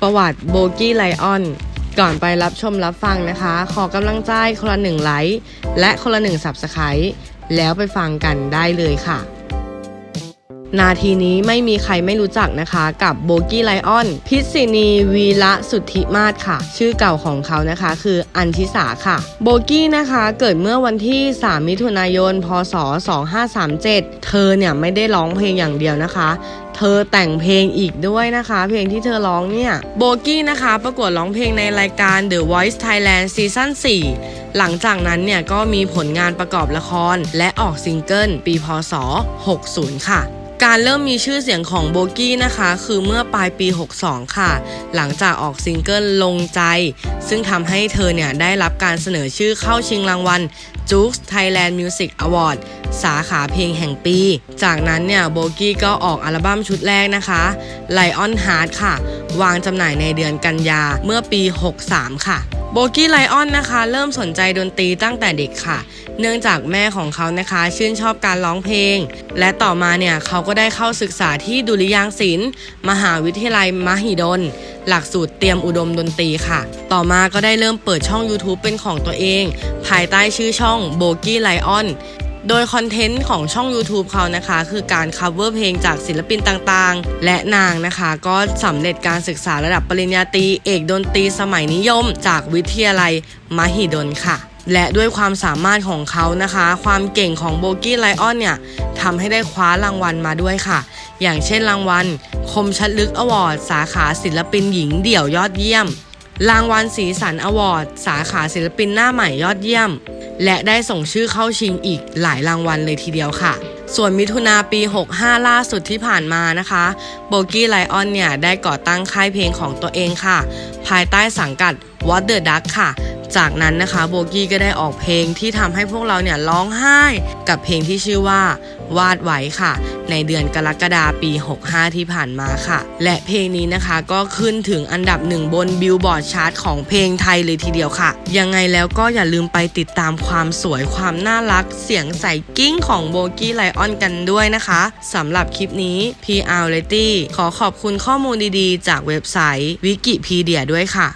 ประวัติโบกี้ไลออน ก่อนไปรับชมรับฟังนะคะ ขอกำลังใจคนละหนึ่งไลค์และคนละหนึ่งสับสไครต์แล้วไปฟังกันได้เลยค่ะ นาทีนี้ไม่มีใครไม่รู้จักนะคะกับโบกี้ไลออน พิษศินีวีระสุทธิมาศค่ะ ชื่อเก่าของเขานะคะคืออัญชิสาค่ะ โบกี้นะคะเกิดเมื่อวันที่ 3 มิถุนายน พศ 2537 เธอเนี่ยไม่ได้ร้องเพลงอย่างเดียวนะคะเธอแต่งเพลงอีกด้วยนะคะ เพลงที่เธอร้องเนี่ยโบกี้นะคะประกวดร้องเพลงในรายการ The Voice Thailand Season 4 หลังจากนั้นเนี่ยก็มีผลงานประกอบละคร และออกซิงเกิลปีพศ 60 ค่ะ การเริ่มมีชื่อเสียงของโบกี้นะคะ คือเมื่อปลายปี 62 ค่ะ หลังจากออกซิงเกิลลงใจ ซึ่งทำให้เธอเนี่ยได้รับการเสนอชื่อเข้าชิงรางวัล j u k e Thailand Music Award สาขาเพลงแห่งปี จากนั้นเนี่ยโบกี้ก็ออกอัลบั้มชุดแรกนะคะ Lion Heart ค่ะ วางจำหน่ายในเดือนกันยาเมื่อปี 63 ค่ะ โบกี้ไลออนนะคะ เริ่มสนใจดนตรีตั้งแต่เด็กค่ะ เนื่องจากแม่ของเขานะคะ ชื่นชอบการร้องเพลง และต่อมาเนี่ยเขาก็ได้เข้าศึกษาที่ดุริยางศิลป์มหาวิทยาลัยมหิดล หลักสูตรเตรียมอุดมดนตรีค่ะ ต่อมาก็ได้เริ่มเปิดช่อง YouTube เป็นของตัวเอง ภายใต้ชื่อช่องโบกี้ไลออน โดยคอนเทนต์ของช่อง YouTube เขานะคะ คือการ cover เพลงจากศิลปินต่างๆ และนางนะคะ ก็สำเร็จการศึกษาระดับปริญญาตรีเอกดนตรีสมัยนิยม จากวิทยาลัยมหิดลค่ะ และด้วยความสามารถของเขานะคะ ความเก่งของโบกี้ไลออนเนี่ยทำให้ได้คว้ารางวัลมาด้วยค่ะ อย่างเช่นรางวัล คมชัดลึกอวอร์ดสาขาศิลปินหญิงเดี่ยวยอดเยี่ยม รางวัลสีสันอวอร์ดสาขาศิลปินหน้าใหม่ยอดเยี่ยม และได้ส่งชื่อเข้าชิงอีกหลายรางวัลเลยทีเดียวค่ะ ส่วนมิถุนาปี 65 ล่าสุดที่ผ่านมานะคะโบกี้ไลออนเนี่ยได้ก่อตั้งค่ายเพลงของตัวเองค่ะ ภายใต้สังกัด What the Duck ค่ะ จากนั้นนะคะโบกี้ก็ได้ออกเพลงที่ทำให้พวกเราเนี่ยร้องไห้กับเพลงที่ชื่อว่า วาดไว้ค่ะ ในเดือนกรกฎาปี 65 ที่ผ่านมาค่ะ และเพลงนี้นะคะก็ขึ้นถึงอันดับหนึ่งบนบิลบอร์ดชาร์ตของเพลงไทยเลยทีเดียวค่ะ ยังไงแล้วก็อย่าลืมไปติดตามความสวยความน่ารักเสียงใสกิ้งของโบกี้ไลออนกันด้วยนะคะสำหรับคลิปนี้ PR r a t y ขอขอบคุณข้อมูลดีๆ จากเว็บไซต์วิกิพีเดียด้วยค่ะ